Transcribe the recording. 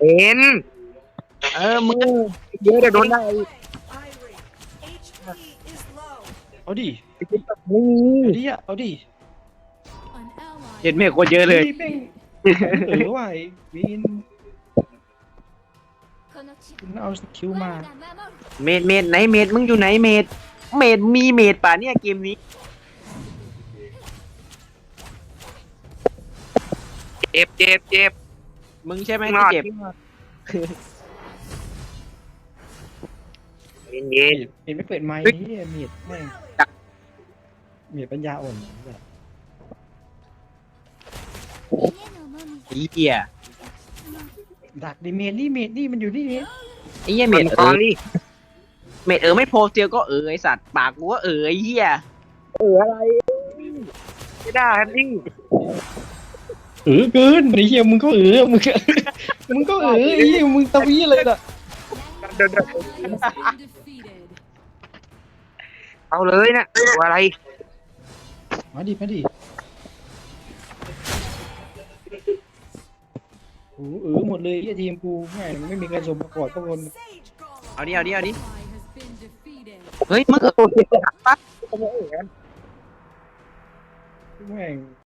เอ็นเออมึงเยอะเดี๋ยวโดนได้เอาดินี่เอาดิอะเอาดิเห็นเมฆโคตรเยอะเลยฮ้แม่งเออว่ะไอ้วินคุณเอาสกิลมา เมดเมดไหนเมดมึงอยู่ไหนเมดเมดมีเมดป่ะเนี่ยเกมนี้เจ็บเจ็บเจ็บ มึงใช่ไหมที่เจ็บเย็นเย็นเห็นไม่เปิดไมค์เฮ้ยนี่เมียดแม่งดักเมียดปัญญาอ่อนแบบไอ้เหี้ยดักดิเมียดนี่เมียดนี่มันอยู่นี่นี่ไอ้เหี้ยเมดเออเมดเออไม่โพสเซียวก็เออไอสัตว์ปากกูก็เออไอ้เหี้ยเอออะไรไม่ได้นี่ เออเกินไอ้เหี้ยมึงก็เออมึงก็มึงก็เออไอ้เหี้ยมึงตะวีเลยน่ะเอาเลยนะตัวอะไรมาดิมาดิโอ้เออหมดเลยไอ้ทีมกูแม่งไม่มีใครสมประกอบทุกคนเอาดิเอาดิเอาดิเฮ้ยมึงเออตัวเดียวปั๊บแม่ง